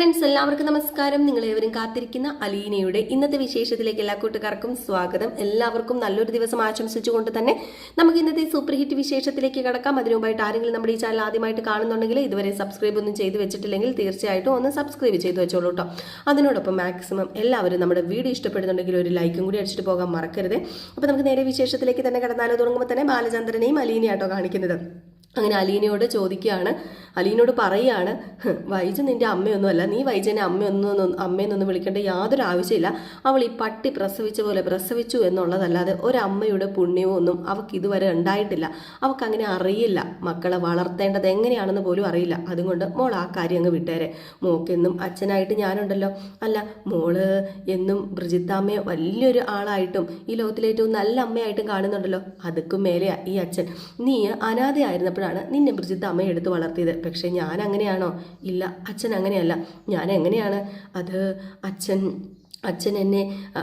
Friends എല്ലാവർക്കും നമസ്കാരം. നിങ്ങൾ ഏവരും കാത്തിരിക്കുന്ന അലീനയുടെ ഇന്നത്തെ വിശേഷത്തിലേക്ക് എല്ലാ കൂട്ടുകാർക്കും സ്വാഗതം. എല്ലാവർക്കും നല്ലൊരു ദിവസം ആശംസിച്ചുകൊണ്ട് തന്നെ നമുക്ക് ഇന്നത്തെ സൂപ്പർ ഹിറ്റ് വിശേഷത്തിലേക്ക് കടക്കാം. അതിനുമുമ്പായിട്ട് ആരെങ്കിലും നമ്മുടെ ഈ ചാനൽ ആദ്യമായിട്ട് കാണുന്നുണ്ടെങ്കിൽ ഇതുവരെ സബ്സ്ക്രൈബ് ഒന്നും ചെയ്തു വെച്ചിട്ടില്ലെങ്കിൽ തീർച്ചയായിട്ടും ഒന്ന് സബ്സ്ക്രൈബ് ചെയ്തു വെച്ചോളൂ കേട്ടോ അതിനോടൊപ്പം മാക്സിമം എല്ലാവരും നമ്മുടെ വീഡിയോ ഇഷ്ടപ്പെടുന്നുണ്ടെങ്കിൽ ഒരു ലൈക്കും കൂടി അടിച്ചിട്ട് പോകാൻ മറക്കരുത്. അപ്പോൾ നമുക്ക് നേരെ വിശേഷത്തിലേക്ക് തന്നെ കടന്നാലോ. തുടങ്ങുമ്പോൾ തന്നെ ബാലചന്ദ്രനെയും അലീനയാട്ടോ കാണിക്കുന്നത്. അങ്ങനെ അലീനയോട് ചോദിക്കുകയാണ്. അലീനോട് പറയുകയാണ് വൈജൻ വൈജ നിന്റെ അമ്മയൊന്നുമല്ല. നീ വൈജനെ അമ്മയൊന്നും അമ്മയെന്നൊന്നും വിളിക്കേണ്ട യാതൊരു ആവശ്യമില്ല. അവൾ ഈ പട്ടി പ്രസവിച്ച പോലെ പ്രസവിച്ചു എന്നുള്ളതല്ലാതെ ഒരമ്മയുടെ പുണ്യവും ഒന്നും അവൾക്ക് ഇതുവരെ ഉണ്ടായിട്ടില്ല. അവൾക്ക് അങ്ങനെ അറിയില്ല. മക്കളെ വളർത്തേണ്ടത് എങ്ങനെയാണെന്ന് പോലും അറിയില്ല. അതുകൊണ്ട് മോൾ ആ കാര്യം അങ്ങ് വിട്ടേരെ. മോക്കെന്നും അച്ഛനായിട്ട് ഞാനുണ്ടല്ലോ. അല്ല മോൾ എന്നും ബ്രിജിത്താമ്മയെ വലിയൊരു ആളായിട്ടും ഈ ലോകത്തിലെ ഏറ്റവും നല്ല അമ്മയായിട്ടും കാണുന്നുണ്ടല്ലോ. അതുക്കും മേലെയാ ഈ അച്ഛൻ. നീ അനാഥയായിരുന്നപ്പോഴാണ് നിന്നെ ബ്രിജിത്ത് അമ്മയെ എടുത്ത് വളർത്തിയത്. പക്ഷേ ഞാൻ അങ്ങനെയാണോ? ഇല്ല അച്ഛൻ അങ്ങനെയല്ല. ഞാൻ എങ്ങനെയാണ്? അത് അച്ഛൻ അച്ഛൻ എന്നെ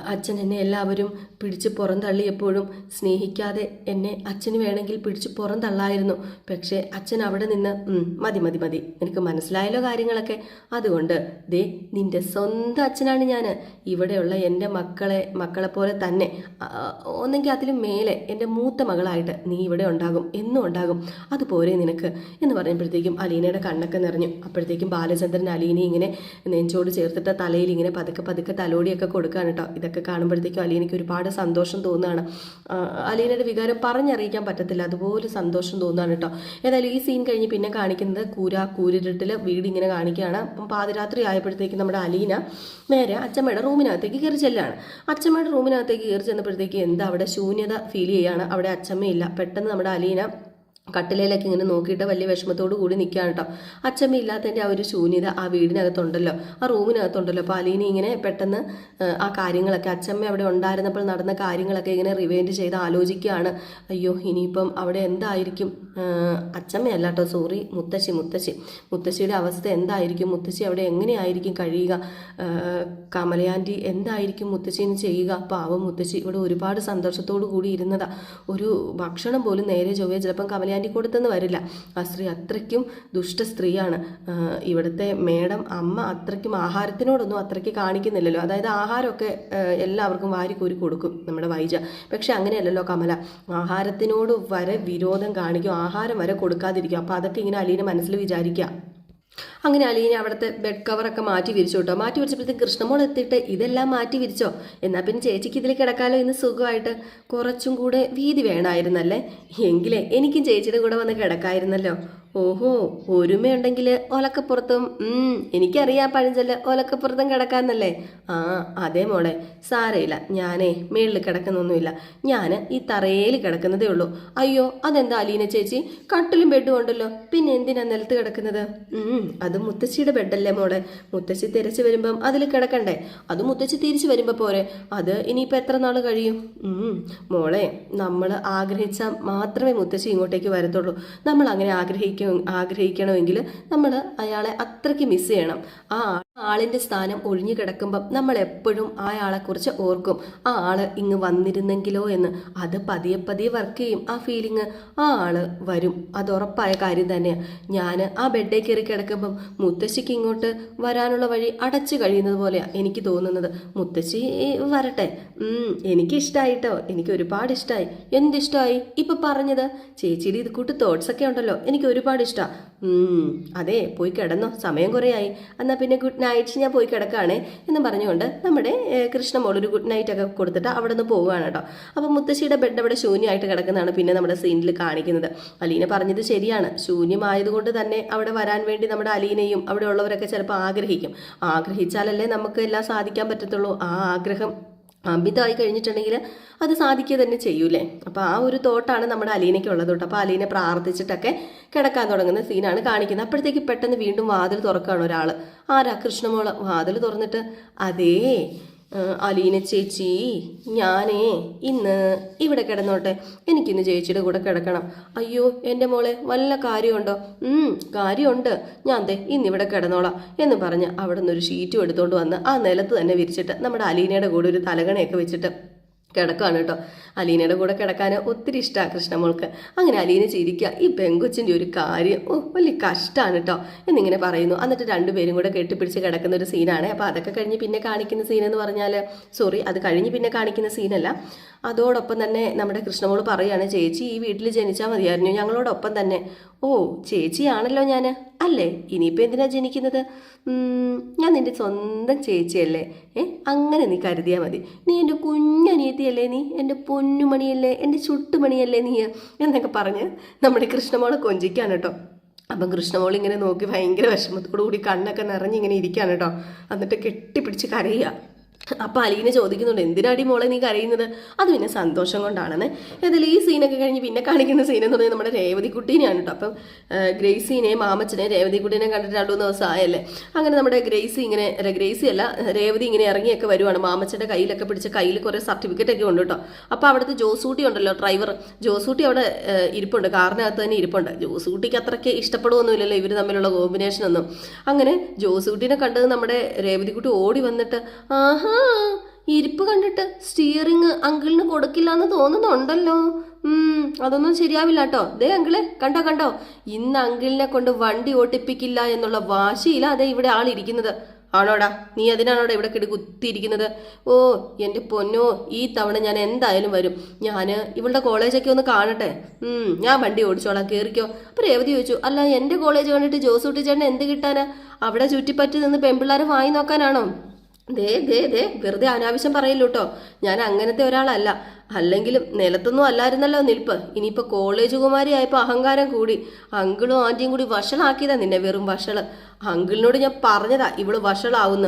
അച്ഛൻ എന്നെ എല്ലാവരും പിടിച്ച് പുറന്തള്ളിയപ്പോഴും സ്നേഹിക്കാതെ എന്നെ അച്ഛന് വേണമെങ്കിൽ പിടിച്ച് പുറന്തള്ളായിരുന്നു പക്ഷേ അച്ഛൻ അവിടെ നിന്ന് "ഉം, മതി മതി മതി എനിക്ക് മനസ്സിലായല്ലോ കാര്യങ്ങളൊക്കെ. അതുകൊണ്ട് ദേ നിന്റെ സ്വന്തം അച്ഛനാണ് ഞാൻ ഇവിടെയുള്ള എന്റെ മക്കളെ മക്കളെ പോലെ തന്നെ ഒന്നെങ്കിൽ അതിലും മേലെ എന്റെ മൂത്ത മകളായിട്ട് നീ ഇവിടെ ഉണ്ടാകും എന്നും ഉണ്ടാകും. അതുപോലെ നിനക്ക്. എന്ന് പറയുമ്പോഴത്തേക്കും അലീനയുടെ കണ്ണൊക്കെ നിറഞ്ഞു. അപ്പോഴത്തേക്കും ബാലചന്ദ്രൻ അലീനെ ഇങ്ങനെ നെഞ്ചോട് ചേർത്തിട്ട് തലയിൽ ഇങ്ങനെ പതുക്കെ പതുക്കെ തലോടിയൊക്കെ കൊടുക്കുകയാണ് കേട്ടോ ഇതൊക്കെ കാണുമ്പോഴത്തേക്കും അലീനയ്ക്ക് ഒരുപാട് സന്തോഷം തോന്നുകയാണ്. അലീനയുടെ വികാരം പറഞ്ഞറിയിക്കാൻ പറ്റത്തില്ല. അതുപോലെ സന്തോഷം തോന്നുകയാണ് കേട്ടോ ഏതായാലും ഈ സീൻ കഴിഞ്ഞ് പിന്നെ കാണിക്കുന്നത് കൂര കൂരിരുട്ടിൽ വീട് ഇങ്ങനെ കാണിക്കുകയാണ്. അപ്പം പാതിരാത്രി ആയപ്പോഴത്തേക്കും നമ്മുടെ അലീന നേരെ അച്ചമ്മയുടെ റൂമിനകത്തേക്ക് കയറി ചെല്ലാണ് അച്ചമ്മയുടെ റൂമിനകത്തേക്ക് കയറി ചെന്നപ്പോഴത്തേക്ക് എന്താ അവിടെ ശൂന്യത ഫീൽ ചെയ്യുകയാണ് അവിടെ അച്ചമ്മയില്ല. പെട്ടെന്ന് നമ്മുടെ അലീന കട്ടിലയിലൊക്കെ ഇങ്ങനെ നോക്കിയിട്ട് വലിയ വിഷമത്തോടു കൂടി നിൽക്കുകയാണ് കേട്ടോ അച്ചമ്മ ഇല്ലാത്തതിന്റെ ആ ഒരു ശൂന്യത ആ വീടിനകത്തുണ്ടല്ലോ. ആ റൂമിനകത്തുണ്ടല്ലോ. അപ്പോൾ അലീന ഇങ്ങനെ പെട്ടെന്ന് ആ, കാര്യങ്ങളൊക്കെ അച്ഛമ്മ അവിടെ ഉണ്ടായിരുന്നപ്പോൾ നടന്ന കാര്യങ്ങളൊക്കെ ഇങ്ങനെ റിവൈൻഡ് ചെയ്ത് ആലോചിക്കുകയാണ്. അയ്യോ ഇനിയിപ്പം അവിടെ എന്തായിരിക്കും? അച്ഛമ്മയല്ല കേട്ടോ സോറി മുത്തശ്ശി മുത്തശ്ശി. മുത്തശ്ശിയുടെ അവസ്ഥ എന്തായിരിക്കും? മുത്തശ്ശി അവിടെ എങ്ങനെയായിരിക്കും കഴിയുക? കമലയാന്റി എന്തായിരിക്കും മുത്തശ്ശിന് ചെയ്യുക? പാവം മുത്തശ്ശി. ഇവിടെ ഒരുപാട് സന്തോഷത്തോടു കൂടി ഇരുന്നതാ. ഒരു ഭക്ഷണം പോലും നേരെ ചൊവ്വേ ചിലപ്പം കമലയാന്റി കൊടുത്തെന്ന് വരില്ല. ആ സ്ത്രീ അത്രയ്ക്കും ദുഷ്ട സ്ത്രീയാണ്. ഇവിടുത്തെ മേഡം അമ്മ അത്രയ്ക്കും ആഹാരത്തിനോടൊന്നും അത്രയ്ക്ക് കാണിക്കുന്നില്ലല്ലോ. അതായത് ആഹാരമൊക്കെ എല്ലാവർക്കും വാരിക്കോരി കൊടുക്കും നമ്മുടെ വൈജ. പക്ഷെ അങ്ങനെയല്ലല്ലോ കമല. ആഹാരത്തിനോട് വരെ വിരോധം കാണിക്കും. ആഹാരം വരെ കൊടുക്കാതിരിക്കും. അപ്പോൾ അതൊക്കെ ഇങ്ങനെ അലീന മനസ്സിൽ വിചാരിക്കുക അങ്ങനെ അലീന അവിടുത്തെ ബെഡ് കവറൊക്കെ മാറ്റി വിരിച്ചു കേട്ടോ. മാറ്റി വിരിച്ചപ്പോഴത്തേക്ക് കൃഷ്ണമോൾ എത്തിയിട്ട് ഇതെല്ലാം മാറ്റി വിരിച്ചോ? എന്നാൽ പിന്നെ ചേച്ചിക്ക് ഇതിൽ കിടക്കാലോ ഇന്ന് സുഖമായിട്ട് കുറച്ചും കൂടെ വീതി വേണമായിരുന്നല്ലേ? എങ്കിലേ എനിക്കും ചേച്ചിയുടെ കൂടെ വന്ന് കിടക്കായിരുന്നല്ലോ. ഓഹോ ഒരുമയുണ്ടെങ്കിൽ ഒലക്കപ്പുറത്തും എനിക്കറിയാം പഴഞ്ചൊല്ല് ഒലക്കപ്പുറത്തും കിടക്കാന്നല്ലേ. ആ അതേ മോളെ സാരയില്ല ഞാനേ മേളിൽ കിടക്കുന്നൊന്നുമില്ല. ഞാൻ ഈ തറയിൽ കിടക്കുന്നതേ ഉള്ളൂ. അയ്യോ അതെന്താ അലീന ചേച്ചി? കട്ടിലും ബെഡും ഉണ്ടല്ലോ. പിന്നെ എന്തിനാ നിലത്ത് കിടക്കുന്നത്? അത് മുത്തശ്ശിയുടെ ബെഡല്ലേ മോളെ. മുത്തശ്ശി തിരിച്ചു വരുമ്പം അതിൽ കിടക്കണ്ടേ. അത് മുത്തശ്ശി തിരിച്ചു വരുമ്പോൾ പോരെ. അത് ഇനിയിപ്പോൾ എത്ര നാൾ കഴിയും? മോളെ നമ്മൾ ആഗ്രഹിച്ചാൽ മാത്രമേ മുത്തശ്ശി ഇങ്ങോട്ടേക്ക് വരത്തുള്ളൂ. നമ്മൾ അങ്ങനെ ആഗ്രഹിക്കും. ആഗ്രഹിക്കണമെങ്കിൽ നമ്മൾ അയാളെ അത്രയ്ക്ക് മിസ് ചെയ്യണം. ആ ആളിന്റെ സ്ഥാനം ഒഴിഞ്ഞു കിടക്കുമ്പം നമ്മൾ എപ്പോഴും ആ ആളെക്കുറിച്ച് ഓർക്കും. ആ ആൾ ഇങ്ങ് വന്നിരുന്നെങ്കിലോ എന്ന്. അത് പതിയെ പതിയെ വർക്ക് ചെയ്യും. ആ ഫീലിംഗ് ആ ആൾ വരും. അത് ഉറപ്പായ കാര്യം തന്നെയാണ് ഞാൻ ആ ബെഡേ കയറി കിടക്കുമ്പം മുത്തശ്ശിക്ക് ഇങ്ങോട്ട് വരാനുള്ള വഴി അടച്ചു കഴിയുന്നത് പോലെയാണ് എനിക്ക് തോന്നുന്നത്. മുത്തശ്ശി വരട്ടെ. ഉം, എനിക്ക് ഒരുപാട് ഇഷ്ടമായി എന്തിഷ്ടമായി ഇപ്പൊ പറഞ്ഞത്? ചേച്ചിയുടെ ഇത് കൂട്ട് തോട്ട്സ് ഒക്കെ ഉണ്ടല്ലോ. എനിക്ക് ഒരുപാട് ഇഷ്ടമാണ് അതെ പോയി കിടന്നോ. സമയം കുറേ ആയി എന്നാൽ പിന്നെ ഗുഡ് നൈറ്റ് ഞാൻ പോയി കിടക്കുകയാണ് എന്നും പറഞ്ഞുകൊണ്ട് നമ്മുടെ കൃഷ്ണമോൾ ഒരു ഗുഡ് നൈറ്റ് ഒക്കെ കൊടുത്തിട്ട് അവിടെ നിന്ന് പോവുകയാണ് കേട്ടോ. അപ്പോൾ മുത്തശ്ശിയുടെ ബെഡ് അവിടെ ശൂന്യമായിട്ട് കിടക്കുന്നതാണ് പിന്നെ നമ്മുടെ സീനിൽ കാണിക്കുന്നത്. അലീന പറഞ്ഞത് ശരിയാണ്. ശൂന്യമായതുകൊണ്ട് തന്നെ അവിടെ വരാൻ വേണ്ടി നമ്മുടെ അലീനയും അവിടെ ഉള്ളവരൊക്കെ ചിലപ്പോൾ ആഗ്രഹിക്കും. ആഗ്രഹിച്ചാലല്ലേ നമുക്ക് എല്ലാം സാധിക്കാൻ പറ്റത്തുള്ളൂ. ആ ആഗ്രഹം അമിതമായി കഴിഞ്ഞിട്ടുണ്ടെങ്കിൽ അത് സാധിക്കുക തന്നെ ചെയ്യൂലേ? അപ്പോൾ ആ ഒരു തോട്ടാണ് നമ്മുടെ അലീനയ്ക്ക് ഉള്ളത് കേട്ടോ. അപ്പോൾ അലീനെ പ്രാർത്ഥിച്ചിട്ടൊക്കെ കിടക്കാൻ തുടങ്ങുന്ന സീനാണ് കാണിക്കുന്നത്. അപ്പോഴത്തേക്ക് പെട്ടെന്ന് വീണ്ടും വാതിൽ തുറക്കുകയാണ് ഒരാൾ ആരാ കൃഷ്ണമോൾ? വാതിൽ തുറന്നിട്ട് അതേ അലീന ചേച്ചി ഞാനേ ഇന്ന് ഇവിടെ കിടന്നോട്ടെ. എനിക്കിന്ന് ചേച്ചിയുടെ കൂടെ കിടക്കണം. അയ്യോ എന്റെ മോളെ വല്ല കാര്യമുണ്ടോ? കാര്യമുണ്ട്. ഞാൻ ദേ ഇന്നിവിടെ കിടന്നോളാം എന്ന് പറഞ്ഞ് അവിടെ ഒരു ഷീറ്റും എടുത്തുകൊണ്ട് വന്ന് ആ നിലത്ത് തന്നെ വിരിച്ചിട്ട് നമ്മുടെ അലീനയുടെ കൂടെ ഒരു തലകണയൊക്കെ വെച്ചിട്ട് കിടക്കുകയാണ് കേട്ടോ. അലീനയുടെ കൂടെ കിടക്കാൻ ഒത്തിരി ഇഷ്ടമാണ് കൃഷ്ണമോൾക്ക്. അങ്ങനെ അലീന ചിരിക്കുക ഈ പെങ്കൊച്ചിന്റെ ഒരു കാര്യം ഓ വലിയ കഷ്ടമാണ് കേട്ടോ എന്നിങ്ങനെ പറയുന്നു. എന്നിട്ട് രണ്ടുപേരും കൂടെ കെട്ടിപ്പിടിച്ച് കിടക്കുന്ന ഒരു സീനാണ്. അപ്പോൾ അതൊക്കെ കഴിഞ്ഞ് പിന്നെ കാണിക്കുന്ന സീൻ എന്ന് പറഞ്ഞാൽ സോറി അത് കഴിഞ്ഞ് പിന്നെ കാണിക്കുന്ന സീനല്ല അതോടൊപ്പം തന്നെ നമ്മുടെ കൃഷ്ണമോൾ പറയുകയാണ് ചേച്ചി ഈ വീട്ടിൽ ജനിച്ചാൽ മതിയായിരുന്നു ഞങ്ങളോടൊപ്പം തന്നെ. ഓ ചേച്ചിയാണല്ലോ ഞാൻ അല്ലേ ഇനിയിപ്പോൾ എന്തിനാണ് ജനിക്കുന്നത്? ഞാൻ നിന്റെ സ്വന്തം ചേച്ചിയല്ലേ? ഏ അങ്ങനെ നീ കരുതിയാൽ മതി. നീ എന്റെ കുഞ്ഞനിയത്തിയല്ലേ നീ? എന്റെ പൊന്നുമണിയല്ലേ? എന്റെ ചുട്ടുമണിയല്ലേ നീ? എന്നൊക്കെ പറഞ്ഞ് നമ്മുടെ കൃഷ്ണമോളെ കൊഞ്ചിക്കാണ് കേട്ടോ. അപ്പം കൃഷ്ണമോൾ ഇങ്ങനെ നോക്കി ഭയങ്കര വിഷമത്തോടു കൂടി കണ്ണൊക്കെ നിറഞ്ഞിങ്ങനെ ഇരിക്കുകയാണ് കേട്ടോ. എന്നിട്ട് കെട്ടിപ്പിടിച്ച് കരയുക. അപ്പം അലീന ചോദിക്കുന്നുണ്ട് എന്തിനാടി മോളെ നീ കരയുന്നത്? അത് പിന്നെ സന്തോഷം കൊണ്ടാണെന്ന്. ഏതായാലും ഈ സീനൊക്കെ കഴിഞ്ഞ് പിന്നെ കാണിക്കുന്ന സീൻ എന്ന് പറഞ്ഞാൽ നമ്മുടെ രേവതി കുട്ടീനെയാണ് കേട്ടോ അപ്പം ഗ്രേസിനെയും ഗ്രേസിനെ മാമച്ചനെ രേവതി കുട്ടീനെ കണ്ടിട്ട് രണ്ടു മൂന്ന് ദിവസം ആയല്ലേ അങ്ങനെ നമ്മുടെ ഗ്രേസി ഇങ്ങനെ ഗ്രേസി അല്ല രേവതി ഇങ്ങനെ ഇറങ്ങിയൊക്കെ വരുവാണ്. മാമച്ചന്റെ കയ്യിലൊക്കെ പിടിച്ച കയ്യിൽ കുറേ സർട്ടിഫിക്കറ്റ് ഒക്കെ ഉണ്ട് കേട്ടോ അപ്പോൾ അവിടുത്തെ ജോസൂട്ടി ഉണ്ടല്ലോ ഡ്രൈവർ. ജോസൂട്ടി അവിടെ ഇരിപ്പുണ്ട്. കാറിനകത്ത് തന്നെ ഇരിപ്പുണ്ട്. ജോസൂട്ടിക്ക് അത്രയ്ക്ക് ഇഷ്ടപ്പെടുമൊന്നുമില്ലല്ലോ ഇവർ തമ്മിലുള്ള കോമ്പിനേഷൻ ഒന്നും അങ്ങനെ ജോസൂട്ടിനെ കണ്ടത് നമ്മുടെ രേവതിക്കുട്ടി ഓടി വന്നിട്ട് ആഹാ ഇരിപ്പ് കണ്ടിട്ട് സ്റ്റിയറിങ് അങ്കിളിന് കൊടുക്കില്ല എന്ന് തോന്നുന്നുണ്ടല്ലോ. ഉം, അതൊന്നും ശരിയാവില്ല കേട്ടോ ദേ അങ്കിൾ കണ്ടോ കണ്ടോ? ഇന്ന് അങ്കിളിനെ കൊണ്ട് വണ്ടി ഓട്ടിപ്പിക്കില്ല എന്നുള്ള വാശിയില്ല അതെ ഇവിടെ ആളിരിക്കുന്നത് ആണോടാ നീ അതിനാണോടാ ഇവിടെ കിടി കുത്തിയിരിക്കുന്നത്? ഓ എന്റെ പൊന്നോ ഈ തവണ ഞാൻ എന്തായാലും വരും. ഞാൻ ഇവളുടെ കോളേജൊക്കെ ഒന്ന് കാണട്ടെ. ഞാൻ വണ്ടി ഓടിച്ചോളാം കയറിക്കോ അപ്പം രേവതി ചോദിച്ചു അല്ല എന്റെ കോളേജ് കണ്ടിട്ട് ജോസൂട്ടി ചേട്ടൻ എന്ത് കിട്ടാനാ? അവിടെ ചുറ്റിപ്പറ്റി നിന്ന് പെൺപിള്ളേരെ വായി നോക്കാനാണോ? ദേ ദേ ദേ വെറുതെ അനാവശ്യം പറയില്ല കേട്ടോ ഞാൻ അങ്ങനത്തെ ഒരാളല്ല. അല്ലെങ്കിലും നിലത്തൊന്നും അല്ലായിരുന്നല്ലോ നിൽപ്പ്. ഇനിയിപ്പോൾ കോളേജ് കുമാരി ആയപ്പോൾ അഹങ്കാരം കൂടി. അങ്കിളും ആന്റിയും കൂടി വഷളാക്കിയതാ നിന്നെ വെറും വഷൾ. അങ്കിളിനോട് ഞാൻ പറഞ്ഞതാ ഇവൾ വഷളാവുന്നു.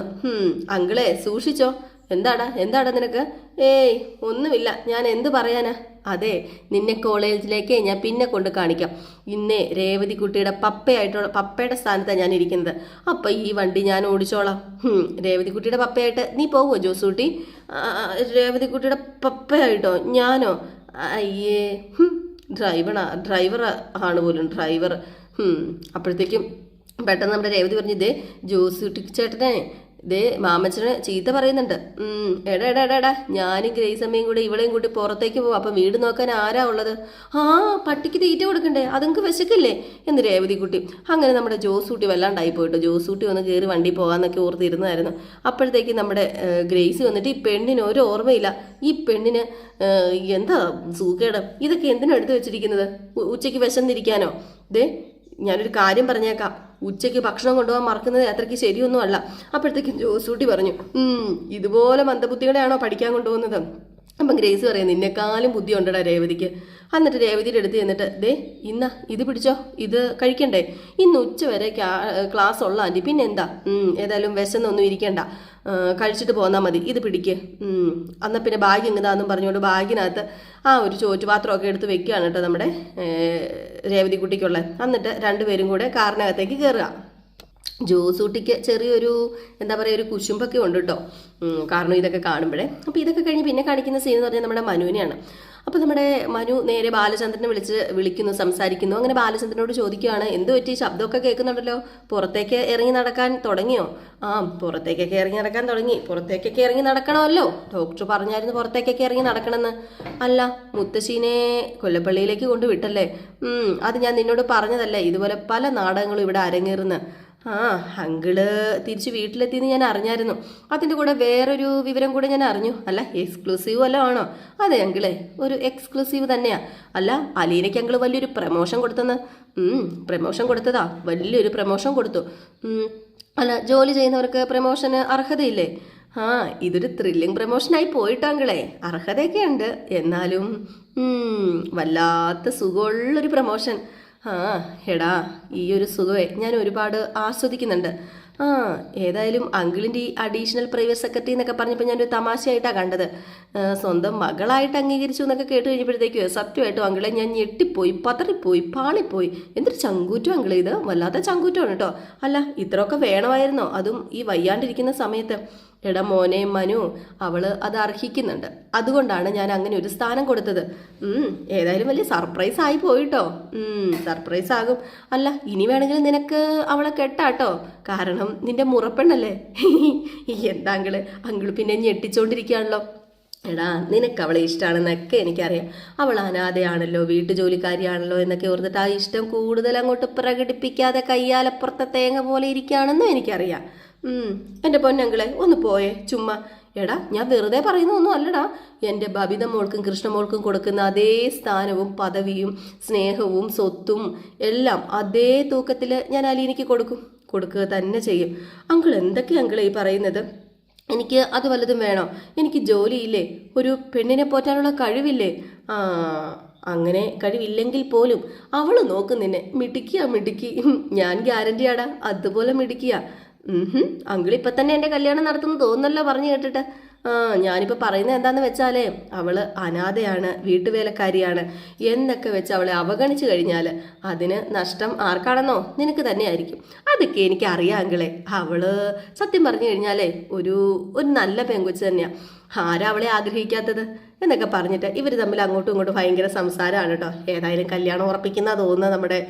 അങ്കിളെ സൂക്ഷിച്ചോ. എന്താടാ? എന്താടാ നിനക്ക്? ഏയ് ഒന്നുമില്ല. ഞാൻ എന്ത് പറയാനാ? അതെ നിന്നെ കോളേജിലേക്ക് ഞാൻ പിന്നെ കൊണ്ട് കാണിക്കാം. ഇന്നേ രേവതി കുട്ടിയുടെ പപ്പയായിട്ടുള്ള പപ്പയുടെ സ്ഥാനത്താണ് ഞാൻ ഇരിക്കുന്നത്. അപ്പം ഈ വണ്ടി ഞാൻ ഓടിച്ചോളാം. രേവതി കുട്ടിയുടെ പപ്പയായിട്ട് നീ പോവോ ജോസൂട്ടി രേവതി കുട്ടിയുടെ പപ്പയായിട്ടോ? ഞാനോ? അയ്യേ ഡ്രൈവറാ ഡ്രൈവർ ആണ് പോലും ഡ്രൈവർ. അപ്പോഴത്തേക്കും പെട്ടെന്ന് നമ്മുടെ രേവതി പറഞ്ഞു ഇതേ ജോസൂട്ടി ചേട്ടനെ ദേ മാമച്ചന് ചീത്ത പറയുന്നുണ്ട്. എടാ എടാ എടാ എടാ ഞാനും ഗ്രേസമ്മയും കൂടി ഇവളെയും കൂട്ടി പുറത്തേക്ക് പോകും അപ്പം വീട് നോക്കാൻ ആരാ ഉള്ളത്? ആ പട്ടിക്ക് തീറ്റ കൊടുക്കണ്ടേ? അതുങ്ങൾക്ക് വിശക്കില്ലേ? എന്ന് രേവതി കുട്ടി. അങ്ങനെ നമ്മുടെ ജോസൂട്ടി വല്ലാണ്ടായി പോയിട്ട് ജോസൂട്ടി ഒന്ന് കയറി വണ്ടി പോകാന്നൊക്കെ ഓർത്തിരുന്നായിരുന്നു. അപ്പോഴത്തേക്ക് നമ്മുടെ ഗ്രേസ് വന്നിട്ട് ഈ പെണ്ണിന് ഒരു ഓർമ്മയില്ല. ഈ പെണ്ണിന് എന്താ സൂക്കേട് ഇതൊക്കെ എന്തിനാ എടുത്തു വെച്ചിരിക്കുന്നത്? ഉച്ചയ്ക്ക് വിശന്നിരിക്കാനോ? ദേ ഞാനൊരു കാര്യം പറഞ്ഞേക്കാം. ഉച്ചയ്ക്ക് ഭക്ഷണം കൊണ്ടുപോകാൻ മറക്കുന്നത് അത്രയ്ക്ക് ശരിയൊന്നും അല്ല അപ്പോഴത്തേക്കും ജോസൂട്ടി പറഞ്ഞു ഇതുപോലെ മന്ദബുദ്ധികളെയാണോ പഠിക്കാൻ കൊണ്ടുപോകുന്നത്? അപ്പം ഗ്രേസ് പറയാം നിന്നെക്കാളും ബുദ്ധിയുണ്ടടാ രേവതിക്ക്. എന്നിട്ട് രേവതിയുടെ അടുത്ത് ചെന്നിട്ട് ദേ ഇന്ന ഇത് പിടിച്ചോ ഇത് കഴിക്കണ്ടേ. ഇന്ന് ഉച്ച വരെ ക്ലാസ് ഉള്ള ആന്റി. പിന്നെ എന്താ? ഏതായാലും വിശന്നൊന്നും ഇരിക്കണ്ട. കഴിച്ചിട്ട് പോന്നാൽ മതി. ഇത് പിടിക്ക്. എന്നാൽ പിന്നെ ബാഗ് ഇങ്ങതാന്നും പറഞ്ഞുകൊണ്ട് ബാഗിനകത്ത് ആ ഒരു ചോറ്റുപാത്രമൊക്കെ എടുത്ത് വെക്കുകയാണ് കേട്ടോ നമ്മുടെ രേവതി കുട്ടിക്കുള്ള എന്നിട്ട് രണ്ടുപേരും കൂടെ കാറിനകത്തേക്ക് കയറുക ജോസൂട്ടിക്ക് ചെറിയൊരു എന്താ പറയുക ഒരു കുശുമ്പൊക്കെ ഉണ്ട് കേട്ടോ. കാരണം ഇതൊക്കെ കാണുമ്പോഴേ. അപ്പോൾ ഇതൊക്കെ കഴിഞ്ഞ് പിന്നെ കാണിക്കുന്ന സീൻ എന്ന് പറഞ്ഞാൽ നമ്മുടെ മനുവിനെയാണ്. അപ്പോൾ നമ്മുടെ മനു നേരെ ബാലചന്ദ്രനെ വിളിച്ച് വിളിക്കുന്നു സംസാരിക്കുന്നു. അങ്ങനെ ബാലചന്ദ്രനോട് ചോദിക്കുകയാണ് എന്ത് പറ്റി? ശബ്ദമൊക്കെ കേൾക്കുന്നുണ്ടല്ലോ. പുറത്തേക്ക് ഇറങ്ങി നടക്കാൻ തുടങ്ങിയോ? ആ പുറത്തേക്കൊക്കെ ഇറങ്ങി നടക്കാൻ തുടങ്ങി. പുറത്തേക്കൊക്കെ ഇറങ്ങി നടക്കണമല്ലോ. ഡോക്ടർ പറഞ്ഞായിരുന്നു പുറത്തേക്കൊക്കെ ഇറങ്ങി നടക്കണമെന്ന്. അല്ല മുത്തശ്ശീനെ കൊല്ലപ്പള്ളിയിലേക്ക് കൊണ്ടുവിട്ടല്ലേ? അത് ഞാൻ നിന്നോട് പറഞ്ഞതല്ലേ. ഇതുപോലെ പല നാടകങ്ങളും ഇവിടെ അരങ്ങേറുന്ന. ആ അങ്കിൾ തിരിച്ച് വീട്ടിലെത്തിയെന്ന് ഞാൻ അറിഞ്ഞായിരുന്നു. അതിന്റെ കൂടെ വേറൊരു വിവരം കൂടെ ഞാൻ അറിഞ്ഞു. അല്ല എക്സ്ക്ലൂസീവ് അല്ല ആണോ? അതെ അങ്കിളെ ഒരു എക്സ്ക്ലൂസീവ് തന്നെയാ. അല്ല അലീനയ്ക്ക് അങ്കിൾ വലിയൊരു പ്രമോഷൻ കൊടുത്തെന്ന്. പ്രമോഷൻ കൊടുത്തതാ. വലിയൊരു പ്രമോഷൻ കൊടുത്തു. അല്ല ജോലി ചെയ്യുന്നവർക്ക് പ്രമോഷന് അർഹതയില്ലേ? ആ ഇതൊരു ത്രില്ലിംഗ് പ്രമോഷനായി പോയിട്ടാങ്കിളെ അർഹതയൊക്കെ ഉണ്ട് എന്നാലും വല്ലാത്ത സുഖമുള്ളൊരു പ്രമോഷൻ ആ എടാ ഈ ഒരു സുഖമേ ഞാൻ ഒരുപാട് ആസ്വദിക്കുന്നുണ്ട്. ആ ഏതായാലും അങ്കിളിന്റെ ഈ അഡീഷണൽ പ്രൈവറ്റ് സെക്രട്ടറി എന്നൊക്കെ പറഞ്ഞപ്പോൾ ഞാനൊരു തമാശയായിട്ടാണ് കണ്ടത്. സ്വന്തം മകളായിട്ട് അംഗീകരിച്ചു എന്നൊക്കെ കേട്ട് കഴിഞ്ഞപ്പോഴത്തേക്ക് സത്യമായിട്ടും അങ്കിളെ ഞാൻ ഞെട്ടിപ്പോയി പതറിപ്പോയി പാളിപ്പോയി. എന്തൊരു ചങ്കൂറ്റം അങ്കിളെ ഇത്. വല്ലാത്ത ചങ്കൂറ്റമാണ് കേട്ടോ. അല്ല ഇത്രയൊക്കെ വേണമായിരുന്നോ? അതും ഈ വയ്യാണ്ടിരിക്കുന്ന സമയത്ത്. എടാ മോനെ മനു അവൾ അത് അർഹിക്കുന്നുണ്ട്. അതുകൊണ്ടാണ് ഞാൻ അങ്ങനെ ഒരു സ്ഥാനം കൊടുത്തത്. ഏതായാലും വലിയ സർപ്രൈസ് ആയി പോയിട്ടോ. സർപ്രൈസ് ആകും. അല്ല ഇനി വേണമെങ്കിൽ നിനക്ക് അവളെ കെട്ടാട്ടോ. കാരണം നിന്റെ മുറപ്പെണ്ണല്ലേ? എന്താ അങ്കിൾ? പിന്നെ ഞെട്ടിച്ചോണ്ടിരിക്കുകയാണല്ലോ. എടാ നിനക്ക് അവളെ ഇഷ്ടമാണെന്നൊക്കെ എനിക്കറിയാം. അവൾ അനാഥയാണല്ലോ വീട്ടുജോലിക്കാരിയാണല്ലോ എന്നൊക്കെ ഓർത്തിട്ട് ആ ഇഷ്ടം കൂടുതൽ അങ്ങോട്ട് പ്രകടിപ്പിക്കാതെ കയ്യാലപ്പുറത്തെ തേങ്ങ പോലെ ഇരിക്കുകയാണെന്നും എനിക്കറിയാം. എന്റെ പൊന്നങ്കിളെ ഒന്ന് പോയേ. ചുമ്മാ. എടാ ഞാൻ വെറുതെ പറയുന്നൊന്നും അല്ലടാ. എന്റെ ബബിത മോൾക്കും കൃഷ്ണമോൾക്കും കൊടുക്കുന്ന അതേ സ്ഥാനവും പദവിയും സ്നേഹവും സ്വത്തും എല്ലാം അതേ തൂക്കത്തിൽ ഞാൻ അലീനയ്ക്ക് കൊടുക്കും. കൊടുക്കുക തന്നെ ചെയ്യും. അങ്കിൾ എന്തൊക്കെയാ അങ്കിളെ ഈ പറയുന്നത്? എനിക്ക് അത് വല്ലതും വേണോ? എനിക്ക് ജോലിയില്ലേ? ഒരു പെണ്ണിനെ പോറ്റാനുള്ള കഴിവില്ലേ? ആ അങ്ങനെ കഴിവില്ലെങ്കിൽ പോലും അവൾ നോക്കും നിന്നെ മിടുക്കിയ മിടുക്കി. ഞാൻ ഗ്യാരണ്ടിയാടാ. അതുപോലെ മിടുക്കിയ. അങ്കിൾ ഇപ്പൊ തന്നെ എന്റെ കല്യാണം നടത്തുന്നു തോന്നുന്നല്ലോ പറഞ്ഞു കേട്ടിട്ട്. ആ ഞാനിപ്പോൾ പറയുന്നത് എന്താന്ന് വെച്ചാലേ അവൾ അനാഥയാണ് വീട്ടുവേലക്കാരിയാണ് എന്നൊക്കെ വെച്ച് അവളെ അവഗണിച്ചു കഴിഞ്ഞാൽ അതിന് നഷ്ടം ആർക്കാണെന്നോ നിനക്ക് തന്നെയായിരിക്കും. അതൊക്കെ എനിക്ക് അറിയാം അങ്കിളെ. അവൾ സത്യം പറഞ്ഞു കഴിഞ്ഞാലേ ഒരു ഒരു നല്ല പെങ്കൊച്ച് തന്നെയാണ് ആരാ അവളെ ആഗ്രഹിക്കാത്തത്? എന്നൊക്കെ പറഞ്ഞിട്ട് ഇവർ തമ്മിൽ അങ്ങോട്ടും ഇങ്ങോട്ടും ഭയങ്കര സംസാരമാണ് കേട്ടോ. ഏതായാലും കല്യാണം ഉറപ്പിക്കുന്ന തോന്നുന്നത് നമ്മുടെ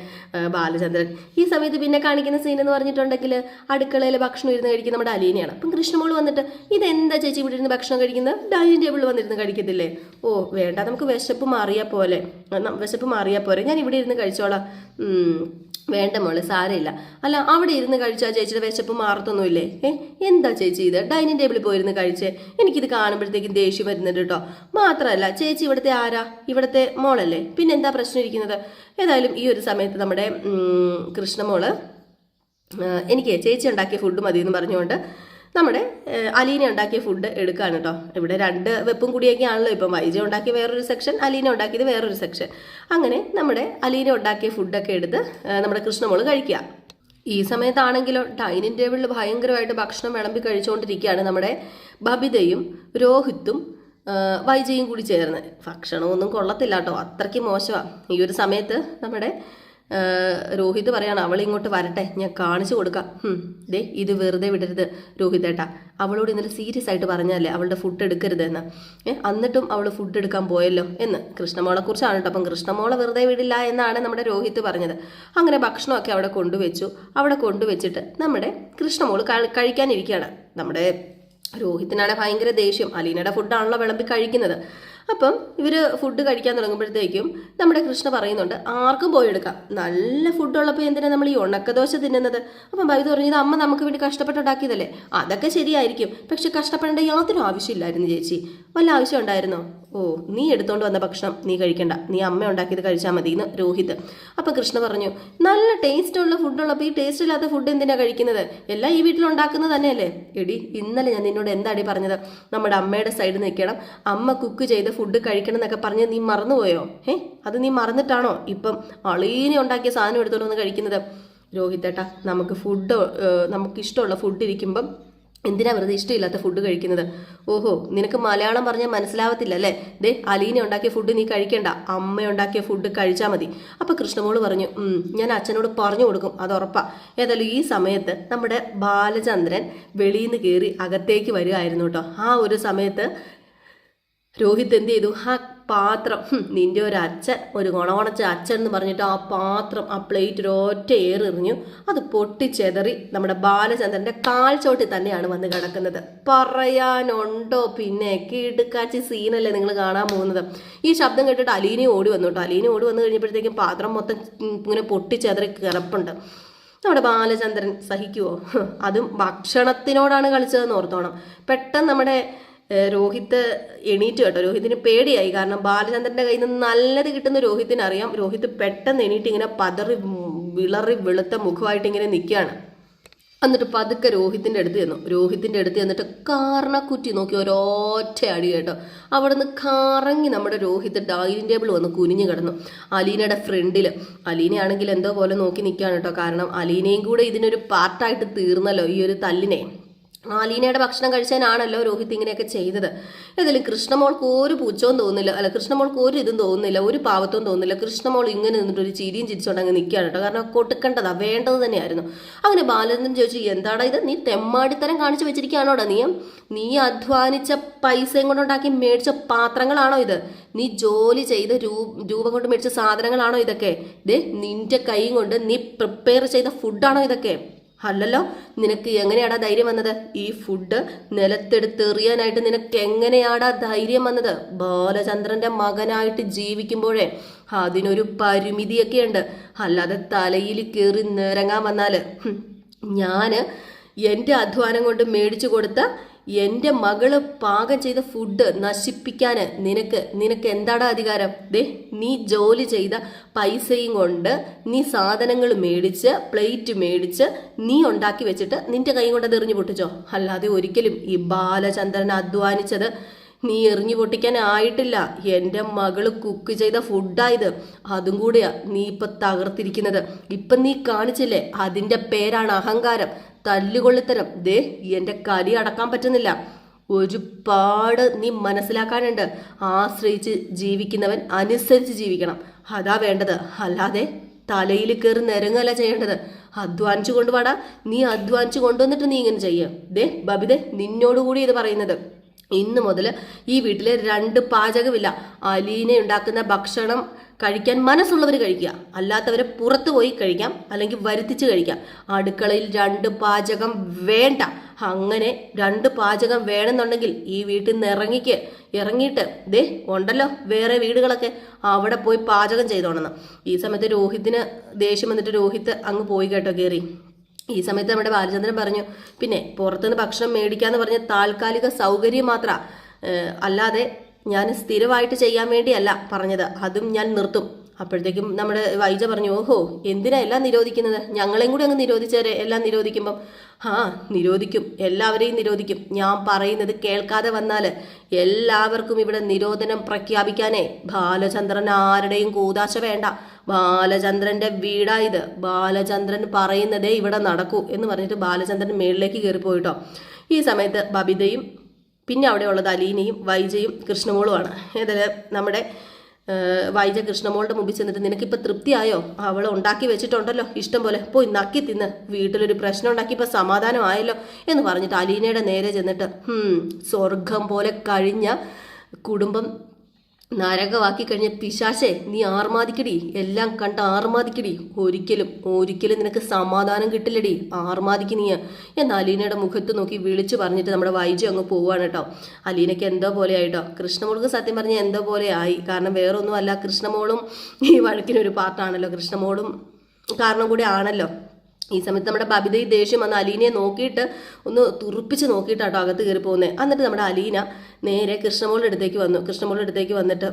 ബാലചന്ദ്രൻ. ഈ സമയത്ത് പിന്നെ കാണിക്കുന്ന സീൻ എന്ന് പറഞ്ഞിട്ടുണ്ടെങ്കിൽ അടുക്കളയിൽ ഭക്ഷണം ഇരുന്ന് കഴിക്കുന്ന നമ്മുടെ അലീനയാണ്. അപ്പം കൃഷ്ണമോൾ വന്നിട്ട് ഇതെന്താ ചേച്ചി ഇവിടെ ഇരുന്ന് ഭക്ഷണം കഴിക്കുന്നത്? ഡൈനിങ് ടേബിളിൽ വന്നിരുന്ന് കഴിക്കത്തില്ലേ? ഓ വേണ്ട. നമുക്ക് വിശപ്പ് മാറിയാൽ പോലെ. വിശപ്പ് മാറിയാൽ പോരെ ഞാൻ ഇവിടെ ഇരുന്ന് കഴിച്ചോളാം. വേണ്ട മോളെ സാരമില്ല. അല്ല അവിടെ ഇരുന്ന് കഴിച്ചാൽ ചേച്ചിയുടെ വിശപ്പ് മാറത്തൊന്നുമില്ലേ? ഏ എന്താ ചേച്ചി ഇത്? ഡൈനിങ് ടേബിളിൽ പോയിരുന്ന് കഴിച്ചേ. എനിക്കിത് കാണുമ്പോഴത്തേക്കും ദേഷ്യം വരുന്നുണ്ട് കേട്ടോ. മാത്രമല്ല ചേച്ചി ഇവിടുത്തെ ആരാ? ഇവിടുത്തെ മോളല്ലേ? പിന്നെ എന്താ പ്രശ്നം ഇരിക്കുന്നത്? ഏതായാലും ഈ ഒരു സമയത്ത് നമ്മുടെ കൃഷ്ണമോൾ എനിക്ക് ചേച്ചി ഉണ്ടാക്കിയ ഫുഡ് മതി എന്ന് പറഞ്ഞുകൊണ്ട് നമ്മുടെ അലീന ഉണ്ടാക്കിയ ഫുഡ് എടുക്കുകയാണ് കേട്ടോ ഇവിടെ രണ്ട് വെപ്പും കൂടിയൊക്കെ ആണല്ലോ ഇപ്പം. വൈജ ഉണ്ടാക്കിയ വേറൊരു സെക്ഷൻ അലീന ഉണ്ടാക്കിയത് വേറൊരു സെക്ഷൻ അങ്ങനെ നമ്മുടെ അലീന ഉണ്ടാക്കിയ ഫുഡൊക്കെ എടുത്ത് നമ്മുടെ കൃഷ്ണമോൾ കഴിക്കുക. ഈ സമയത്താണെങ്കിലോ ഡൈനിങ് ടേബിളിൽ ഭയങ്കരമായിട്ട് ഭക്ഷണം വിളമ്പി കഴിച്ചുകൊണ്ടിരിക്കുകയാണ് നമ്മുടെ ബബിതയും രോഹിത്തും വൈജയും കൂടി ചേർന്ന്. ഭക്ഷണമൊന്നും കൊള്ളത്തില്ല കേട്ടോ അത്രയ്ക്ക് മോശമാണ് ഈ ഒരു സമയത്ത് നമ്മുടെ രോഹിത് പറയാണ് അവൾ ഇങ്ങോട്ട് വരട്ടെ ഞാൻ കാണിച്ചു കൊടുക്കാം. ദേ ഇത് വെറുതെ വിടരുത് രോഹിതേട്ടാ അവളോട് ഇന്നലെ സീരിയസ് ആയിട്ട് പറഞ്ഞല്ലേ അവളുടെ ഫുഡ് എടുക്കരുത് എന്ന്. ഏ എന്നിട്ടും അവൾ ഫുഡ് എടുക്കാൻ പോയല്ലോ എന്ന്. കൃഷ്ണമോളെ കുറിച്ചാണ് കേട്ടോ അപ്പം കൃഷ്ണമോളെ വെറുതെ വിടില്ല എന്നാണ് നമ്മുടെ രോഹിത് പറഞ്ഞത്. അങ്ങനെ ഭക്ഷണമൊക്കെ അവിടെ കൊണ്ടുവച്ചു. അവിടെ കൊണ്ടുവച്ചിട്ട് നമ്മുടെ കൃഷ്ണമോൾ കഴി- കഴിക്കാനിരിക്കുകയാണ്. നമ്മുടെ രോഹിത്തിനാണ് ഭയങ്കര ദേഷ്യം. അലീനയുടെ ഫുഡാണല്ലോ വിളമ്പി കഴിക്കുന്നത്. അപ്പം ഇവർ ഫുഡ് കഴിക്കാൻ തുടങ്ങുമ്പോഴത്തേക്കും നമ്മുടെ കൃഷ്ണ പറയുന്നുണ്ട് ആർക്കും പോയി എടുക്കാം. നല്ല ഫുഡുള്ളപ്പോൾ എന്തിനാണ് നമ്മൾ ഈ ഉണക്കദോശ തിന്നുന്നത്? അപ്പം ഭവിത പറഞ്ഞത് അമ്മ നമുക്ക് വേണ്ടി കഷ്ടപ്പെട്ടുണ്ടാക്കിയതല്ലേ? അതൊക്കെ ശരിയായിരിക്കും. പക്ഷെ കഷ്ടപ്പെടേണ്ട യാതൊരു ആവശ്യമില്ലായിരുന്നു ചേച്ചി. വല്ല ആവശ്യം ഉണ്ടായിരുന്നോ? ഓ നീ എടുത്തോണ്ട് വന്ന ഭക്ഷണം നീ കഴിക്കണ്ട. നീ അമ്മ ഉണ്ടാക്കിയത് കഴിച്ചാൽ മതി എന്ന് രോഹിത്. അപ്പം കൃഷ്ണ പറഞ്ഞു നല്ല ടേസ്റ്റ് ഉള്ള ഫുഡുള്ളപ്പോൾ ഈ ടേസ്റ്റ് ഇല്ലാത്ത ഫുഡ് എന്തിനാ കഴിക്കുന്നത്? എല്ലാം ഈ വീട്ടിൽ ഉണ്ടാക്കുന്നത് തന്നെയല്ലേ? എടി ഇന്നലെ ഞാൻ നിന്നോട് എന്താടി പറഞ്ഞത്? നമ്മുടെ അമ്മയുടെ സൈഡ് നിൽക്കണം. അമ്മ കുക്ക് ചെയ്ത ഫുഡ് കഴിക്കണം എന്നൊക്കെ പറഞ്ഞ് നീ മറന്നുപോയോ? ഏ അത് നീ മറന്നിട്ടാണോ ഇപ്പം അളീനെ ഉണ്ടാക്കിയ സാധനം എടുത്തോണ്ട് വന്ന് കഴിക്കുന്നത്? രോഹിത്തേട്ടാ നമുക്ക് ഫുഡ് നമുക്ക് ഇഷ്ടമുള്ള ഫുഡ് ഇരിക്കുമ്പം എന്തിനാ വെറുതെ ഇഷ്ടമില്ലാത്ത ഫുഡ് കഴിക്കുന്നത്? ഓഹോ നിനക്ക് മലയാളം പറഞ്ഞാൽ മനസ്സിലാവത്തില്ല അല്ലേ? ദേ അലീന ഉണ്ടാക്കിയ ഫുഡ് നീ കഴിക്കണ്ട. അമ്മ ഉണ്ടാക്കിയ ഫുഡ് കഴിച്ചാൽ മതി. അപ്പോൾ കൃഷ്ണമോൾ പറഞ്ഞു ഞാൻ അച്ഛനോട് പറഞ്ഞു കൊടുക്കും അത് ഉറപ്പാ. ഏതായാലും ഈ സമയത്ത് നമ്മുടെ ബാലചന്ദ്രൻ വെളിയിൽ നിന്ന് കയറി അകത്തേക്ക് വരികയായിരുന്നു കേട്ടോ. ആ ഒരു സമയത്ത് രോഹിത് എന്ത് ചെയ്തു? ആ പാത്രം. നിന്റെ ഒരു അച്ഛൻ ഒരു ഗുണവണച്ച അച്ഛൻ എന്ന് പറഞ്ഞിട്ട് ആ പാത്രം ആ പ്ലേറ്റ് ഒരൊറ്റ ഏറെറിഞ്ഞു അത് പൊട്ടിച്ചെതറി നമ്മുടെ ബാലചന്ദ്രന്റെ കാൽച്ചോട്ടിൽ തന്നെയാണ് വന്ന് കിടക്കുന്നത്. പറയാനുണ്ടോ പിന്നെ? കിടുക്കാച്ചി സീനല്ലേ നിങ്ങൾ കാണാൻ പോകുന്നത്. ഈ ശബ്ദം കേട്ടിട്ട് അലീനി ഓടി വന്നു കേട്ടോ. അലീനി ഓടി വന്നു കഴിഞ്ഞപ്പോഴത്തേക്കും പാത്രം മൊത്തം ഇങ്ങനെ പൊട്ടിച്ചെതറി കിടപ്പുണ്ട്. നമ്മുടെ ബാലചന്ദ്രൻ സഹിക്കുമോ അതും ഭക്ഷണത്തിനോടാണ് കളിച്ചതെന്ന് ഓർത്തോണം. പെട്ടെന്ന് നമ്മുടെ രോഹിത്ത് എണീറ്റ് കേട്ടോ. രോഹിത്തിന് പേടിയായി. കാരണം ബാലചന്ദ്രന്റെ കയ്യിൽ നിന്ന് നല്ലത് കിട്ടുന്ന രോഹിത്തിന് അറിയാം രോഹിത്ത് പെട്ടെന്ന് എണീറ്റ് ഇങ്ങനെ പതറി വിളറി വെളുത്ത മുഖമായിട്ട് ഇങ്ങനെ നിൽക്കുകയാണ് എന്നിട്ട് പതുക്കെ രോഹിത്തിന്റെ അടുത്ത് ചെന്നു. രോഹിത്തിന്റെ അടുത്ത് ചെന്നിട്ട് കാരണക്കുറ്റി നോക്കി ഒരൊറ്റ അടി കേട്ടോ. അവിടെ നിന്ന് കറങ്ങി നമ്മുടെ രോഹിത്ത് ഡൈനിങ് ടേബിൾ വന്ന് കുനിഞ്ഞു കിടന്നു. അലീനയുടെ ഫ്രണ്ടിൽ അലീനയാണെങ്കിൽ എന്തോ പോലെ നോക്കി നിൽക്കുകയാണ് കേട്ടോ. കാരണം അലീനയും കൂടെ ഇതിനൊരു പാർട്ടായിട്ട് തീർന്നല്ലോ ഈ ഒരു തല്ലിനെ. അലീനയുടെ ഭക്ഷണം കഴിച്ചാനാണല്ലോ രോഹിത് ഇങ്ങനെയൊക്കെ ചെയ്തത്. ഇതിൽ കൃഷ്ണമോൾക്ക് ഒരു പൂച്ചവും തോന്നില്ല അല്ല കൃഷ്ണമോൾക്ക് ഒരു ഇതും തോന്നുന്നില്ല. ഒരു പാവത്തവും തോന്നില്ല കൃഷ്ണമോൾ ഇങ്ങനെ നിന്നിട്ട് ഒരു ചിരിയും ചിരിച്ചോണ്ട് അങ്ങ് നിൽക്കുകയാണ് കേട്ടോ. കാരണം കൊടുക്കേണ്ടതാ വേണ്ടത് തന്നെയായിരുന്നു. അങ്ങനെ ബാലചന്ദ്രൻ ചോദിച്ചു എന്താടാ ഇത്? നീ തെമ്മാടിത്തരം കാണിച്ചു വെച്ചിരിക്കുകയാണോടാ നീ നീ അധ്വാനിച്ച പൈസയും കൊണ്ടുണ്ടാക്കി മേടിച്ച പാത്രങ്ങളാണോ ഇത്? നീ ജോലി ചെയ്ത രൂപ കൊണ്ട് മേടിച്ച സാധനങ്ങളാണോ ഇതൊക്കെ? ദേ നിന്റെ കൈ കൊണ്ട് നീ പ്രിപ്പയർ ചെയ്ത ഫുഡാണോ ഇതൊക്കെ? അല്ലല്ലോ നിനക്ക് എങ്ങനെയാടാ ധൈര്യം വന്നത്? ഈ ഫുഡ് നിലത്തെടുത്തെറിയാനായിട്ട് നിനക്ക് എങ്ങനെയാടാ ധൈര്യം വന്നത്? ബാലചന്ദ്രന്റെ മകനായിട്ട് ജീവിക്കുമ്പോഴേ അതിനൊരു പരിമിതിയൊക്കെ ഉണ്ട് അല്ലാതെ തലയിൽ കയറി നിരങ്ങാൻ വന്നാൽ. ഞാൻ എന്റെ അധ്വാനം കൊണ്ട് മേടിച്ചു കൊടുത്ത എന്റെ മകൾ പാകം ചെയ്ത ഫുഡ് നശിപ്പിക്കാൻ നിനക്ക് നിനക്ക് എന്താടാ അധികാരം? ദേ നീ ജോലി ചെയ്ത പൈസയും കൊണ്ട് നീ സാധനങ്ങൾ മേടിച്ച് പ്ലേറ്റ് മേടിച്ച് നീ ഉണ്ടാക്കി വെച്ചിട്ട് നിന്റെ കൈ കൊണ്ട് അത് എറിഞ്ഞു പൊട്ടിച്ചോ? അല്ലാതെ ഒരിക്കലും ഈ ബാലചന്ദ്രൻ അധ്വാനിച്ചത് നീ എറിഞ്ഞു പൊട്ടിക്കാൻ ആയിട്ടില്ല. എന്റെ മകൾ കുക്ക് ചെയ്ത ഫുഡായത് അതും കൂടിയാ നീ ഇപ്പൊ തകർത്തിരിക്കുന്നത്. ഇപ്പൊ നീ കാണിച്ചില്ലേ? അതിന്റെ പേരാണ് അഹങ്കാരം. തല്ലുകൊള്ളിത്തരം. ദേ എന്റെ കലി അടക്കാൻ പറ്റുന്നില്ല. ഒരുപാട് നീ മനസ്സിലാക്കാനുണ്ട്. ആശ്രയിച്ച് ജീവിക്കുന്നവൻ അനുസരിച്ച് ജീവിക്കണം. അതാ വേണ്ടത്. അല്ലാതെ തലയിൽ കയറി നിരങ്ങല്ല ചെയ്യേണ്ടത്. അധ്വാനിച്ചു കൊണ്ടുപാടാ നീ അധ്വാനിച്ചു കൊണ്ടുവന്നിട്ട് നീ ഇങ്ങനെ ചെയ്യ. ദേ ബബിതെ നിന്നോടുകൂടി ഇത് പറയുന്നത്. ഇന്ന് മുതൽ ഈ വീട്ടിലെ രണ്ട് പാചകമില്ല. അലീന ഉണ്ടാക്കുന്ന ഭക്ഷണം കഴിക്കാൻ മനസ്സുള്ളവർ കഴിക്കുക. അല്ലാത്തവരെ പുറത്തു പോയി കഴിക്കാം. അല്ലെങ്കിൽ വരുത്തിച്ച് കഴിക്കാം. അടുക്കളയിൽ രണ്ട് പാചകം വേണ്ട. അങ്ങനെ രണ്ട് പാചകം വേണമെന്നുണ്ടെങ്കിൽ ഈ വീട്ടിൽ നിന്ന് ഇറങ്ങിക്ക്. ഇറങ്ങിയിട്ട് ദേ ഉണ്ടല്ലോ വേറെ വീടുകളൊക്കെ. അവിടെ പോയി പാചകം ചെയ്തോണെന്ന് ഈ സമയത്ത് രോഹിത്തിന് ദേഷ്യം വന്നിട്ട് രോഹിത്ത് അങ്ങ് പോയി കേട്ടോ കയറി ഈ സമയത്ത് നമ്മുടെ ബാലചന്ദ്രൻ പറഞ്ഞു പിന്നെ പുറത്തുനിന്ന് ഭക്ഷണം മേടിക്കാന്ന് പറഞ്ഞ താൽക്കാലിക സൗകര്യം മാത്ര. അല്ലാതെ ഞാൻ സ്ഥിരമായിട്ട് ചെയ്യാൻ വേണ്ടിയല്ല പറഞ്ഞത്. അതും ഞാൻ നിർത്തും. അപ്പോഴത്തേക്കും നമ്മുടെ വൈജ പറഞ്ഞു ഓഹോ എന്തിനാ എല്ലാം നിരോധിക്കുന്നത്? ഞങ്ങളെയും കൂടി അങ്ങ് നിരോധിച്ചേരെ എല്ലാം നിരോധിക്കുമ്പം. ആ നിരോധിക്കും. എല്ലാവരെയും നിരോധിക്കും. ഞാൻ പറയുന്നത് കേൾക്കാതെ വന്നാൽ എല്ലാവർക്കും ഇവിടെ നിരോധനം പ്രഖ്യാപിക്കാനേ. ബാലചന്ദ്രൻ ആരുടെയും കൂതാശ വേണ്ട. ബാലചന്ദ്രന്റെ വീടായത് ബാലചന്ദ്രൻ പറയുന്നതേ ഇവിടെ നടക്കൂ എന്ന് പറഞ്ഞിട്ട് ബാലചന്ദ്രൻ മേളിലേക്ക് കയറിപ്പോയിട്ടോ. ഈ സമയത്ത് ബബിതയും പിന്നെ അവിടെ ഉള്ളത് അലീനയും വൈജയും കൃഷ്ണമോളുമാണ്. ഏതായാലും നമ്മുടെ വൈജ കൃഷ്ണമോളുടെ മുമ്പിൽ ചെന്നിട്ട് നിനക്കിപ്പോൾ തൃപ്തിയായോ? അവൾ ഉണ്ടാക്കി വെച്ചിട്ടുണ്ടല്ലോ. ഇഷ്ടം പോലെ പോയി നക്കി തിന്ന്. വീട്ടിലൊരു പ്രശ്നം ഉണ്ടാക്കിയപ്പോൾ സമാധാനമായല്ലോ എന്ന് പറഞ്ഞിട്ട് അലീനയുടെ നേരെ ചെന്നിട്ട് "ഹും, സ്വർഗം പോലെ കഴിഞ്ഞ കുടുംബം നരകമാക്കി കഴിഞ്ഞ പിശാശെ നീ ആർമാദിക്കടി. എല്ലാം കണ്ട ആർമാദിക്കടി. ഒരിക്കലും ഒരിക്കലും നിനക്ക് സമാധാനം കിട്ടില്ലടി. ആർമാദിക്ക് നീ എന്ന് അലീനയുടെ മുഖത്ത് നോക്കി വിളിച്ചു പറഞ്ഞിട്ട് നമ്മുടെ വൈജു അങ്ങ് പോവാണ് കേട്ടോ. അലീനയ്ക്ക് എന്തോ പോലെ ആയിട്ടോ കൃഷ്ണമോൾക്ക് സത്യം പറഞ്ഞ എന്തോ പോലെ ആയി. കാരണം വേറൊന്നുമല്ല കൃഷ്ണമോളും ഈ വഴക്കിനൊരു പാർട്ടാണല്ലോ കൃഷ്ണമോളും കാരണം കൂടി ആണല്ലോ. ഈ സമയത്ത് നമ്മുടെ ബബിത ഈ ദേഷ്യം വന്ന് അലീനയെ നോക്കിയിട്ട് ഒന്ന് തുറുപ്പിച്ച് നോക്കിയിട്ടാട്ടോ അകത്ത് കയറി പോകുന്നത് എന്നിട്ട് നമ്മുടെ അലീന നേരെ കൃഷ്ണമോളുടെ അടുത്തേക്ക് വന്നു. കൃഷ്ണമോളുടെ അടുത്തേക്ക് വന്നിട്ട്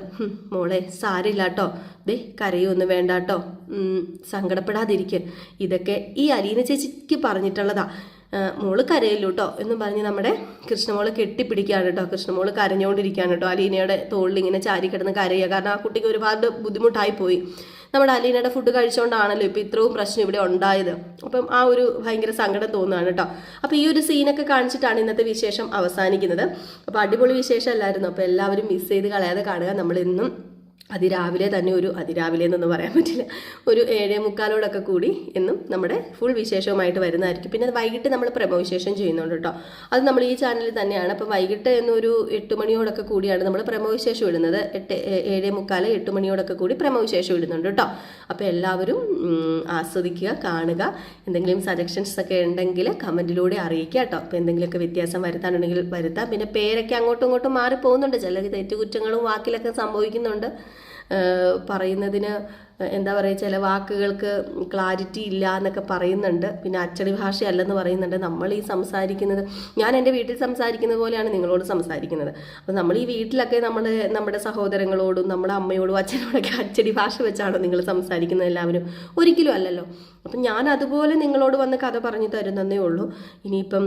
മോളെ സാരില്ല കേട്ടോ ദേ കരയൊന്നും വേണ്ട കേട്ടോ സങ്കടപ്പെടാതിരിക്കുക ഇതൊക്കെ ഈ അലീന ചേച്ചിക്ക് പറഞ്ഞിട്ടുള്ളതാ. ആ, മോൾ കരയല്ലോ കേട്ടോ എന്ന് പറഞ്ഞ് നമ്മുടെ കൃഷ്ണമോൾ കെട്ടിപ്പിടിക്കുകയാണ് കേട്ടോ കൃഷ്ണമോൾ കരഞ്ഞുകൊണ്ടിരിക്കുകയാണ് കേട്ടോ അലീനയുടെ തോളിൽ ഇങ്ങനെ ചാരി കിടന്ന് കരയുക. കാരണം ആ കുട്ടിക്ക് ഒരുപാട് ബുദ്ധിമുട്ടായി പോയി. നമ്മുടെ അലീനയുടെ ഫുഡ് കഴിച്ചുകൊണ്ടാണല്ലോ ഇപ്പം ഇത്രയും പ്രശ്നം ഇവിടെ ഉണ്ടായത്. അപ്പം ആ ഒരു ഭയങ്കര സങ്കടം തോന്നുകയാണ് കേട്ടോ അപ്പം ഈ ഒരു സീനൊക്കെ കാണിച്ചിട്ടാണ് ഇന്നത്തെ വിശേഷം അവസാനിക്കുന്നത്. അപ്പം അടിപൊളി വിശേഷം അല്ലായിരുന്നു അപ്പം എല്ലാവരും മിസ് ചെയ്ത് കളയാതെ കാണുക. നമ്മളെന്നും അതിരാവിലെ തന്നെ ഒരു അതിരാവിലെ എന്നൊന്നും പറയാൻ പറ്റില്ല ഒരു ഏഴേ മുക്കാലോടൊക്കെ കൂടി എന്നും നമ്മുടെ ഫുൾ വിശേഷവുമായിട്ട് വരുന്നതായിരിക്കും. പിന്നെ വൈകിട്ട് നമ്മൾ പ്രമോവിശേഷം ചെയ്യുന്നുണ്ട് കേട്ടോ. അത് നമ്മൾ ഈ ചാനലിൽ തന്നെയാണ്. അപ്പോൾ വൈകിട്ട് എന്നൊരു എട്ട് മണിയോടൊക്കെ കൂടിയാണ് നമ്മൾ പ്രമോവിശേഷം ഇടുന്നത്. എട്ട് ഏഴേ മുക്കാൽ എട്ട് മണിയോടൊക്കെ കൂടി പ്രമോവിശേഷം ഇടുന്നുണ്ട് കേട്ടോ. അപ്പോൾ എല്ലാവരും ആസ്വദിക്കുക കാണുക. എന്തെങ്കിലും സജഷൻസ് ഒക്കെ ഉണ്ടെങ്കിൽ കമന്റിലൂടെ അറിയിക്കുക കേട്ടോ. അപ്പോൾ എന്തെങ്കിലുമൊക്കെ വ്യത്യാസം വരുത്താനുണ്ടെങ്കിൽ വരുത്താം. പിന്നെ പേരൊക്കെ അങ്ങോട്ടും ഇങ്ങോട്ടും മാറി പോകുന്നുണ്ട് ചില തെറ്റുകുറ്റങ്ങളും വാക്കിലൊക്കെ സംഭവിക്കുന്നുണ്ട്. പറയുന്നതിന് എന്താ പറയുക ചില വാക്കുകൾക്ക് ക്ലാരിറ്റി ഇല്ല എന്നൊക്കെ പറയുന്നുണ്ട്. പിന്നെ അച്ചടി ഭാഷയല്ലെന്ന് പറയുന്നുണ്ട്. നമ്മൾ ഈ സംസാരിക്കുന്നത് ഞാൻ എന്റെ വീട്ടിൽ സംസാരിക്കുന്ന പോലെയാണ് നിങ്ങളോട് സംസാരിക്കുന്നത്. അപ്പോൾ നമ്മൾ ഈ വീട്ടിലൊക്കെ നമ്മൾ നമ്മുടെ സഹോദരങ്ങളോടും നമ്മുടെ അമ്മയോടും അച്ഛനോടൊക്കെ അച്ചടി ഭാഷ വെച്ചാണോ നിങ്ങൾ സംസാരിക്കുന്നത് എല്ലാവരും? ഒരിക്കലും അല്ലല്ലോ. അപ്പം ഞാൻ അതുപോലെ നിങ്ങളോട് വന്ന് കഥ പറഞ്ഞു തരുന്നതേ ഉള്ളൂ. ഇനിയിപ്പം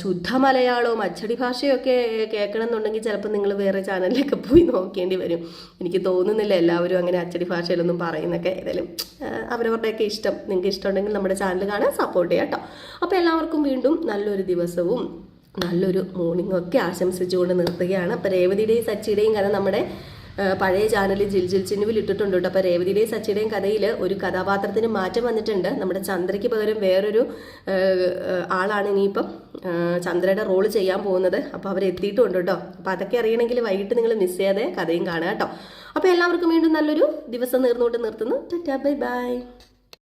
ശുദ്ധ മലയാളവും അച്ചടി ഭാഷയൊക്കെ കേൾക്കണം എന്നുണ്ടെങ്കിൽ ചിലപ്പോൾ നിങ്ങൾ വേറെ ചാനലിലൊക്കെ പോയി നോക്കേണ്ടി വരും. എനിക്ക് തോന്നുന്നില്ല എല്ലാവരും അങ്ങനെ അച്ചടി ഭാഷയിലൊന്നും പറയുന്നൊക്കെ ഏതായാലും അവരവരുടെയൊക്കെ ഇഷ്ടം. നിങ്ങൾക്ക് ഇഷ്ടമുണ്ടെങ്കിൽ നമ്മുടെ ചാനൽ കാണാൻ സപ്പോർട്ട് ചെയ്യാം കേട്ടോ അപ്പോൾ എല്ലാവർക്കും വീണ്ടും നല്ലൊരു ദിവസവും നല്ലൊരു മോർണിംഗ് ഒക്കെ ആശംസിച്ചുകൊണ്ട് നിർത്തുകയാണ്. അപ്പോൾ രേവതിയുടെയും സച്ചിയുടെയും കഥ നമ്മുടെ പഴയ ചാനലിൽ ജിൽ ജിൽ ചിന്നുവിൽ ഇട്ടിട്ടുണ്ട് കേട്ടോ. അപ്പോൾ രേവതിയുടെയും സച്ചിയുടെയും കഥയിൽ ഒരു കഥാപാത്രത്തിന് മാറ്റം വന്നിട്ടുണ്ട്. നമ്മുടെ ചന്ദ്രയ്ക്ക് പകരം വേറൊരു ആളാണ് ഇനിയിപ്പം ചന്ദ്രയുടെ റോൾ ചെയ്യാൻ പോകുന്നത്. അപ്പോൾ അവർ എത്തിയിട്ടുണ്ട് കേട്ടോ. അപ്പോൾ അതൊക്കെ അറിയണമെങ്കിൽ വൈകിട്ട് നിങ്ങൾ മിസ് ചെയ്യാതെ കഥയും കാണുക കേട്ടോ. അപ്പോൾ എല്ലാവർക്കും വീണ്ടും നല്ലൊരു ദിവസം നേർന്നുകൊണ്ട് നിർത്തുന്നു. Tata bye bye.